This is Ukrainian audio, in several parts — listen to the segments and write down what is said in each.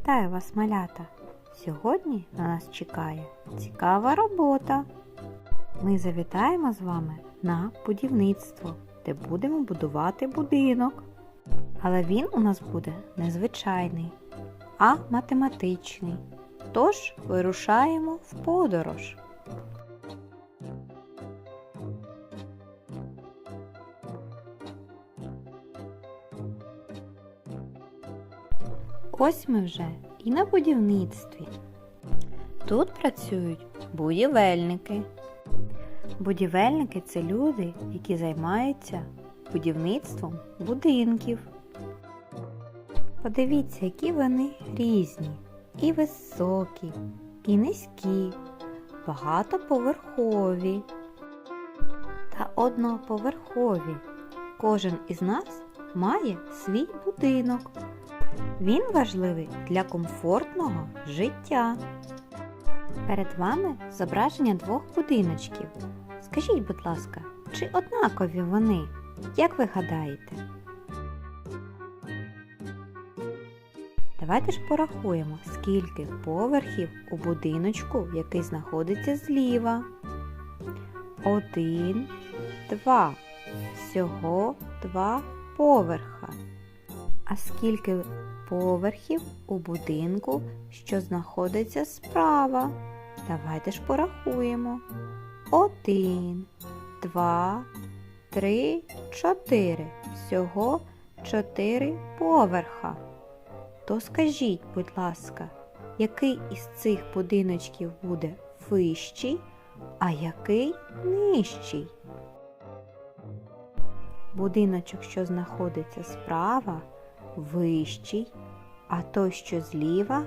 Вітаю вас, малята! Сьогодні на нас чекає цікава робота. Ми завітаємо з вами на будівництво, де будемо будувати будинок. Але він у нас буде незвичайний, а математичний. Тож вирушаємо в подорож. Ось ми вже і на будівництві. Тут працюють будівельники. Будівельники це люди, які займаються будівництвом будинків. Подивіться, які вони різні, і високі, і низькі, багатоповерхові та одноповерхові. Кожен із нас має свій будинок. Він важливий для комфортного життя. Перед вами зображення двох будиночків. Скажіть, будь ласка, чи однакові вони? Як ви гадаєте? Давайте ж порахуємо, скільки поверхів у будиночку, який знаходиться зліва. Один, два. Всього два поверха. А скільки поверхів у будинку, що знаходиться справа? Давайте ж порахуємо. Один, два, три, чотири. Всього чотири поверха. То скажіть, будь ласка, який із цих будиночків буде вищий, а який нижчий? Будиночок, що знаходиться справа, вищий, а той, що зліва,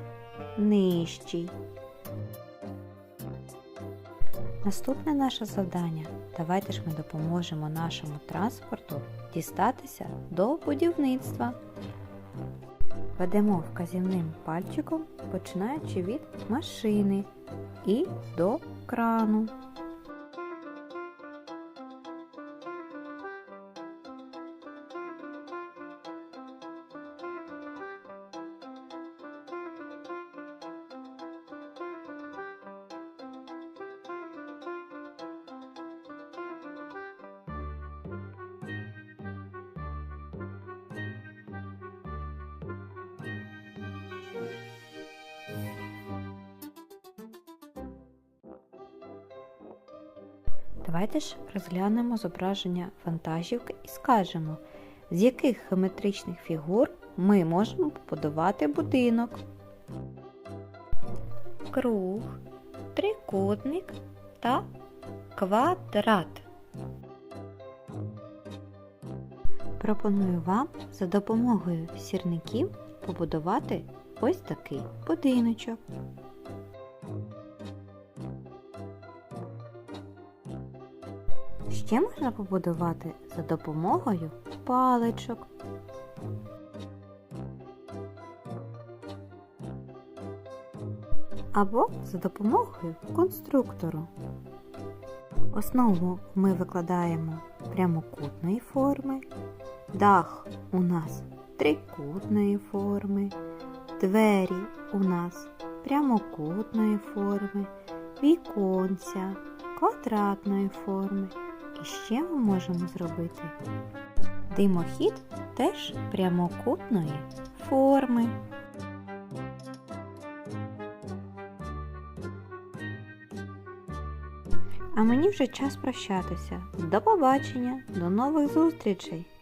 нижчий. Наступне наше завдання. Давайте ж ми допоможемо нашому транспорту дістатися до будівництва. Ведемо вказівним пальчиком, починаючи від машини і до крану. Давайте ж розглянемо зображення вантажівки і скажемо, з яких геометричних фігур ми можемо побудувати будинок. Круг, трикутник та квадрат. Пропоную вам за допомогою сірників побудувати ось такий будиночок. Ще можна побудувати за допомогою паличок. Або за допомогою конструктору. Основу ми викладаємо прямокутної форми, дах у нас трикутної форми, двері у нас прямокутної форми, віконця квадратної форми. Ще ми можемо зробити димохід теж прямокутної форми. А мені вже час прощатися. До побачення, до нових зустрічей!